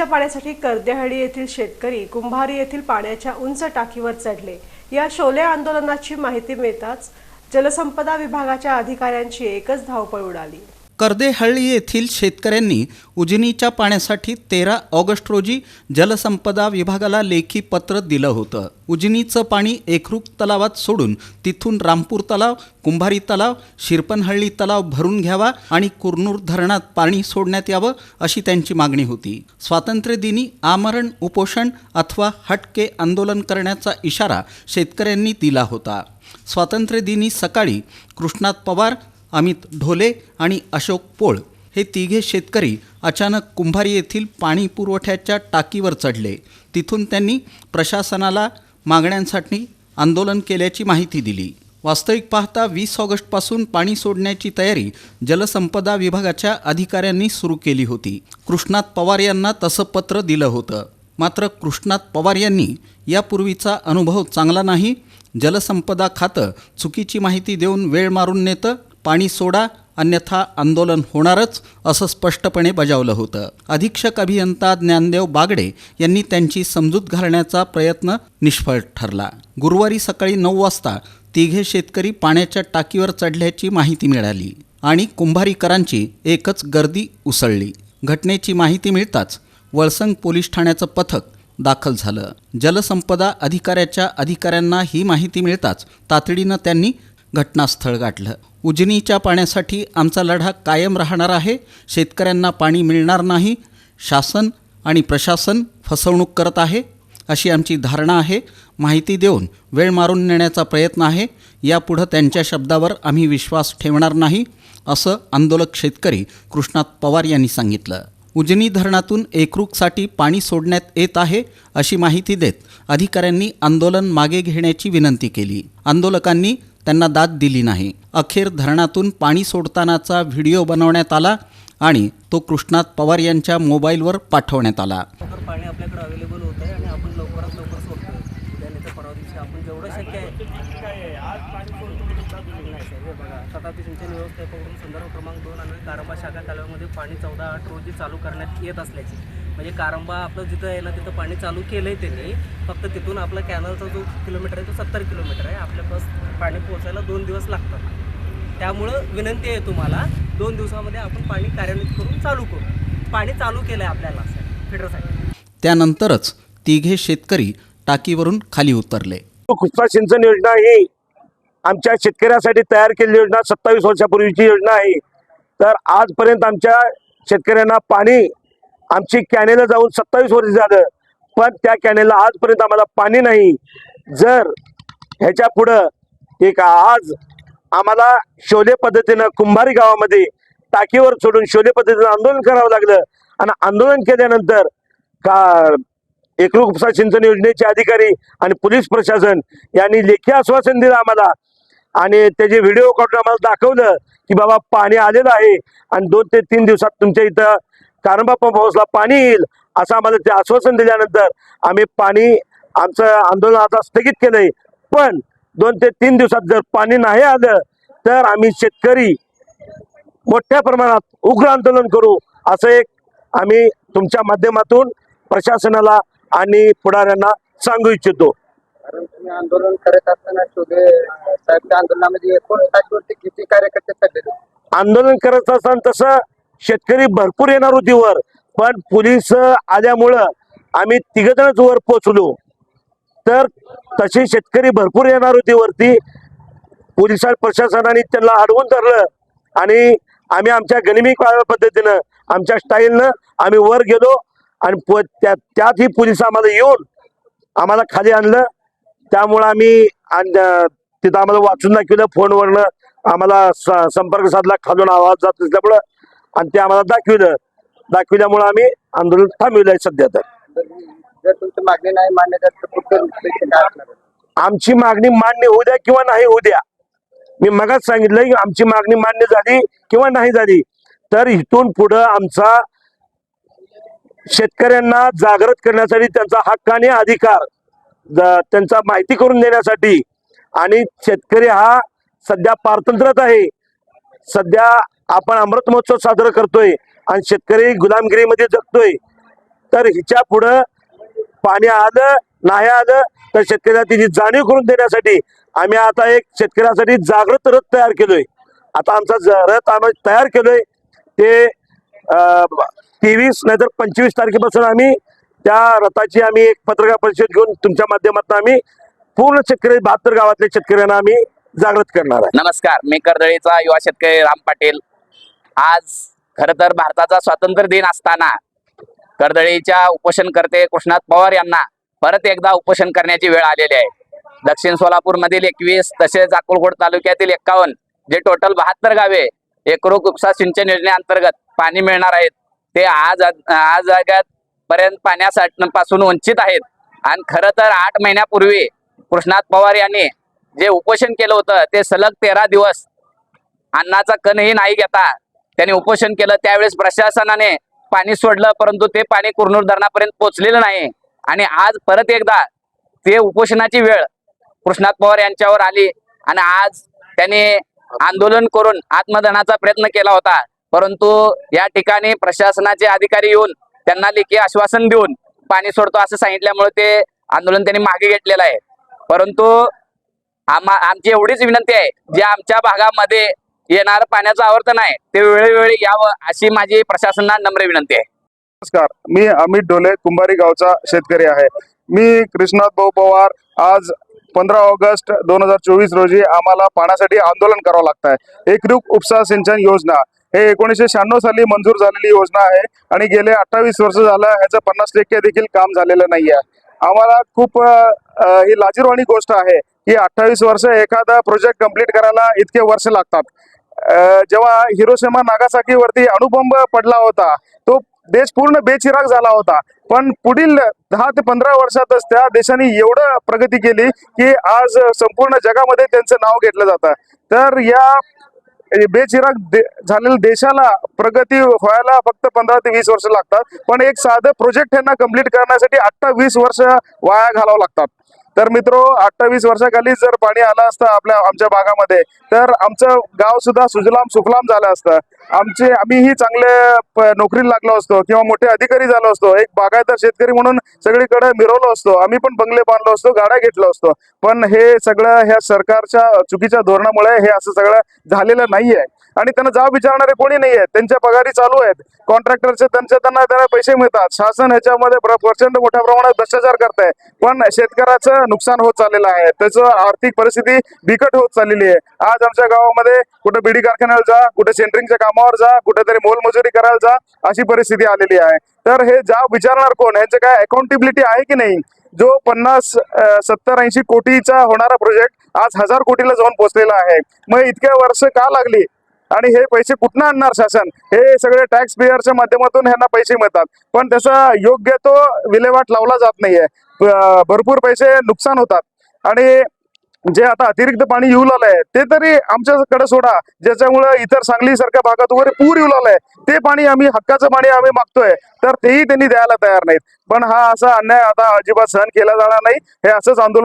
पिण्याच्या पाण्यासाठी कर्देहळी येथील शेतकरी कुंभारी येथील पाण्याच्या उंच टाकीवर चढले. या शोले आंदोलनाची माहिती मिळताच जलसंपदा विभागाच्या अधिकाऱ्यांची एकच धावपळ उडाली. कर्देहळ्ळी येथील शेतकऱ्यांनी उजनीच्या पाण्यासाठी तेरा ऑगस्ट रोजी जलसंपदा विभागाला लेखी पत्र दिलं होतं. उजनीचं पाणी एकरूप तलावात सोडून तिथून रामपूर तलाव कुंभारी तलाव शिरपनहळ्ळी तलाव भरून घ्यावा आणि कुरनूर धरणात पाणी सोडण्यात यावं अशी त्यांची मागणी होती. स्वातंत्र्यदिनी आमरण उपोषण अथवा हटके आंदोलन करण्याचा इशारा शेतकऱ्यांनी दिला होता. स्वातंत्र्यदिनी सकाळी कृष्णात पवार अमित ढोले आणि अशोक पोळ हे तिघे शेतकरी अचानक कुंभारी येथील पाणी पुरवठ्याच्या टाकीवर चढले. तिथून त्यांनी प्रशासनाला मागण्यांसाठी आंदोलन केल्याची माहिती दिली. वास्तविक पाहता वीस ऑगस्टपासून पाणी सोडण्याची तयारी जलसंपदा विभागाच्या अधिकाऱ्यांनी सुरू केली होती. कृष्णात पवार यांना तसं पत्र दिलं होतं. मात्र कृष्णात पवार यांनी यापूर्वीचा अनुभव चांगला नाही. जलसंपदा खातं चुकीची माहिती देऊन वेळ मारून नेतं पाणी सोडा अन्यथा आंदोलन होणारच असं स्पष्टपणे बजावलं होतं. अधीक्षक अभियंता ज्ञानदेव बागडे यांनी त्यांची समजूत घालण्याचा प्रयत्न निष्फळ ठरला. गुरुवारी सकाळी नऊ वाजता तिघे शेतकरी पाण्याच्या टाकीवर चढल्याची माहिती मिळाली आणि कुंभारीकरांची एकच गर्दी उसळली. घटनेची माहिती मिळताच वळसंग पोलीस ठाण्याचं पथक दाखल झालं. जलसंपदा अधिकाऱ्याच्या अधिकाऱ्यांना ही माहिती मिळताच तातडीनं त्यांनी घटनास्थळ गाठलं. उजनीच्या पाण्यासाठी आमचा लढा कायम राहणार आहे. शेतकऱ्यांना पाणी मिळणार नाही. शासन आणि प्रशासन फसवणूक करत आहे. अशी आमची धारणा आहे. माहिती देऊन वेळ मारून नेण्याचा प्रयत्न आहे. यापुढं त्यांच्या शब्दावर आम्ही विश्वास ठेवणार नाही असं आंदोलक शेतकरी कृष्णात पवार यांनी सांगितलं. उजनी धरणातून एकरूकसाठी पाणी सोडण्यात येत आहे अशी माहिती देत अधिकाऱ्यांनी आंदोलन मागे घेण्याची विनंती केली. आंदोलकांनी त्यांना दाद दिली नाही. अखेर धरणातून पाणी सोडतानाचा व्हिडिओ बनवण्यात आला आणि तो कृष्णात पवार यांच्या मोबाईलवर पाठवण्यात आला. पाणी आपल्याकडे अवेलेबल होतं आहे आणि आपण लवकरात लवकर सोडतो परवा दिवशी आपण जेवढं शक्य आहे. बघा तथापि सिंचन व्यवस्थापकडून संदर्भ क्रमांक दोन आणि कारंबा शाखा तलावामध्ये पाणी चौदा आठ रोजी चालू करण्यात येत असल्याची. म्हणजे कारंबा आपलं जिथं आहे ना तिथं पाणी चालू केलं आहे त्यांनी. फक्त तिथून आपला कॅनलचा जो किलोमीटर आहे तो सत्तर किलोमीटर आहे. आपल्या बस पाणी पोहोचायला दोन दिवस लागतात. त्यामुळं विनंती आहे तुम्हाला दोन दिवसामध्ये आपण पाणी कार्यान्वित करून चालू करू. पाणी चालू केलं आहे आपल्याला फिडरसाठी त्यानंतरच तिघे शेतकरी टाकीवरून खाली उतरले. खुपसा सिंचन योजना ही आमच्या शेतकऱ्यासाठी तयार केलेली योजना सत्तावीस वर्षापूर्वीची योजना आहे. तर आजपर्यंत आमच्या शेतकऱ्यांना पाणी आमची कॅनेला जाऊन सत्तावीस वर्ष झालं पण त्या कॅनेलला आजपर्यंत आम्हाला पाणी नाही. जर ह्याच्या पुढं एक आज आम्हाला शोले पद्धतीनं कुंभारी गावामध्ये टाकीवर सोडून शोले पद्धतीनं आंदोलन करावं लागलं आणि आंदोलन केल्यानंतर का एकरूप उपसा सिंचन योजनेचे अधिकारी आणि पोलीस प्रशासन यांनी लेखी आश्वासन दिलं आम्हाला. आणि त्याचे व्हिडिओ काढून आम्हाला दाखवलं की बाबा पाणी आलेलं आहे आणि दोन ते तीन दिवसात तुमच्या इथं कारंबा पंप हाऊसला पाणी येईल असं आम्हाला ते आश्वासन दिल्यानंतर आम्ही पाणी आमचं आंदोलन आता स्थगित केलंय. पण दोन ते तीन दिवसात जर पाणी नाही आलं तर आम्ही शेतकरी मोठ्या प्रमाणात उग्र आंदोलन करू असं एक आम्ही तुमच्या माध्यमातून प्रशासनाला आणि पुढाऱ्यांना सांगू इच्छितो. कारण तुम्ही आंदोलन करत असताना शोधे आंदोलनामध्ये एकूण साठवरती किती कार्यकर्ते आंदोलन करत असताना तसं शेतकरी भरपूर येणार होती वर पण पोलीस आल्यामुळं आम्ही तिघजणच वर पोचलो. तर तसे शेतकरी भरपूर येणार होती वरती पोलीस प्रशासनाने त्यांना अडवून धरलं. आणि आम्ही आमच्या गनिमी पद्धतीनं आमच्या स्टाईलनं आम्ही वर गेलो. आणि त्या त्यातही पोलीस आम्हाला येऊन आम्हाला खाली आणलं. त्यामुळं आम्ही तिथं आम्हाला वाचून दाखवलं फोनवरनं आम्हाला स- संपर्क साधला खालून आवाज जात असल्यामुळं आणि ते आम्हाला दाखविलं. दाखविल्यामुळं आम्ही आंदोलन थांबविलं आहे सध्या तर. जर तुमची मागणी नाही मान्य तर? आमची मागणी मान्य होऊ द्या किंवा नाही होऊ द्या. मी मगाच सांगितलं की आमची मागणी मान्य झाली किंवा नाही झाली. तर इथून पुढं आमचा शेतकऱ्यांना जागृत करण्यासाठी त्यांचा हक्क आणि अधिकार त्यांचा माहिती करून देण्यासाठी. आणि शेतकरी हा सध्या पारतंत्र्यात आहे. सध्या आपण अमृत महोत्सव साजरा करतोय आणि शेतकरी गुलामगिरीमध्ये जगतोय. तर हिच्या पुढं पाणी आलं नाही आलं तर शेतकऱ्याला तिची जाणीव करून देण्यासाठी आम्ही आता एक शेतकऱ्यासाठी जागृत रथ तयार केलोय. आता आमचा ज- रथ आम्ही तयार केलोय. ते तेवीस नाहीतर पंचवीस तारखेपासून आम्ही त्या रथाची आम्ही एक पत्रकार परिषद घेऊन तुमच्या माध्यमातून आम्ही पूर्ण शेतकरी बहात्तर गावातल्या शेतकऱ्यांना आम्ही जागृत करणार आहे. नमस्कार. मी कर्दळीचा युवा शेतकरी राम पाटील. आज खर तर भारताचा स्वातंत्र्य दिन असताना कर्दळीच्या उपोषणकर्ते कृष्णात पवार यांना परत एकदा उपोषण करण्याची वेळ आलेली आहे. दक्षिण सोलापूर मधील एकवीस तसेच अकोलकोट तालुक्यातील एक्कावन्न जे टोटल बहात्तर गावे एकरोग उपसा सिंचन योजनेअंतर्गत पाणी मिळणार आहेत ते आज आज जगात पर्यंत पाण्यासाठी पासून वंचित आहेत. आणि खरं तर आठ महिन्यापूर्वी कृष्णात पवार यांनी जे उपोषण केलं होतं ते सलग तेरा दिवस अन्नाचा कणही नाही घेता त्यांनी उपोषण केलं. त्यावेळेस प्रशासनाने पाणी सोडलं परंतु ते पाणी कुरनूर धरणापर्यंत पोहोचलेलं नाही. आणि आज परत एकदा ते उपोषणाची वेळ कृष्णात पवार यांच्यावर आली आणि आज त्यांनी आंदोलन करून आत्मदहनाचा प्रयत्न केला होता. परंतु या ठिकाणी प्रशासनाचे अधिकारी येऊन त्यांना लेखी आश्वासन देऊन पाणी सोडतो असं सांगितल्यामुळे ते आंदोलन त्यांनी मागे घेतलेलं आहे. परंतु आमची एवढीच विनंती आहे जे आमच्या भागामध्ये येणारं पाण्याचं आवर्तन आहे. ते वेळोवेळी यावं अशी माझी प्रशासनाला नम्र विनंती आहे. नमस्कार. मी अमित ढोले कुंभारी गावचा शेतकरी आहे. मी कृष्णात भाऊ पवार आज पंधरा ऑगस्ट दोन हजार चोवीस रोजी आम्हाला पाण्यासाठी आंदोलन करावं लागत आहे एकरूप उपसा सिंचन योजना. हे एकोणीसशे शहाण्णव साली मंजूर झालेली योजना आहे आणि गेले अठ्ठावीस वर्ष झालं ह्याचं पन्नास टक्के देखील काम झालेलं नाही आहे आम्हाला खूप ही लाजीरवाणी गोष्ट आहे की अठ्ठावीस वर्ष एखादा प्रोजेक्ट कंप्लीट करायला इतके वर्ष लागतात. जेव्हा हिरोशिमा नागासाकीवरती अणुबंब पडला होता तो देश पूर्ण बेचिराग झाला होता. पण पुढील दहा ते पंधरा वर्षातच त्या देशाने एवढं प्रगती केली की आज संपूर्ण जगामध्ये त्यांचं नाव घेतलं जातं. तर या बेचिराग दे, झालेल्या देशाला प्रगती व्हायला फक्त पंधरा ते वीस वर्ष लागतात. पण एक साधं प्रोजेक्ट यांना कंप्लीट करण्यासाठी अठ्ठावीस वर्ष वाया घालावं लागतात. तर मित्रो अठ्ठावीस वर्षाखाली जर पाणी आलं असतं आपल्या आमच्या भागामध्ये तर आमचं गाव सुद्धा सुजलाम सुफलाम झालं असतं. आमचे आम्हीही चांगले नोकरीला लागलो असतो किंवा मोठे अधिकारी झालो असतो. एक बागायतदार शेतकरी म्हणून सगळीकडे मिरवलो असतो. आम्ही पण बंगले बांधलो असतो गाड्या घेतलो असतो. पण हे सगळं ह्या सरकारच्या चुकीच्या धोरणामुळे हे असं सगळं झालेलं नाहीये. आणि त्यांना जाब विचारणारे कोणी नाही आहेत त्यांच्या पगारी चालू आहेत. कॉन्ट्रॅक्टरचे त्यांच्या त्यांना त्यांना पैसे मिळतात. शासन ह्याच्यामध्ये प्रचंड मोठ्या प्रमाणात भ्रष्टाचार करत आहे पण शेतकऱ्याचं नुकसान होत चाललेलं आहे. त्याचं आर्थिक परिस्थिती बिकट होत चाललेली आहे. आज आमच्या गावामध्ये कुठे बिडी कारखान्याला जा कुठे सेंटरिंगच्या कामावर जा कुठेतरी मोलमजुरी करायला जा अशी परिस्थिती आलेली आहे. तर हे जाब विचारणार कोण? ह्याचं काय अकाउंटेबिलिटी आहे की नाही? जो पन्नास सत्तर ऐंशी कोटीचा होणारा प्रोजेक्ट आज हजार कोटीला जाऊन पोहोचलेला आहे. मग इतक्या वर्ष का लागली? आणि हे पैसे कुठनं आणणार शासन? हे सगळे टॅक्स पेयरच्या माध्यमातून ह्यांना पैसे मिळतात. पण त्याचा योग्य तो विल्हेवाट लावला जात नाहीये. भरपूर पैसे नुकसान होतात. आणि जे आता अतिरिक्त पाणी येऊ लागलंय ते तरी आमच्याकडे सोडा. ज्याच्यामुळे इतर सांगली सारख्या भागात वगैरे पूर येऊ लागलाय ते पाणी आम्ही हक्काचं पाणी आम्ही मागतोय. तर तेही त्यांनी द्यायला तयार नाहीत. पण हा असा अन्याय आता अजिबात सहन केला जाणार नाही. हे असंच आंदोलन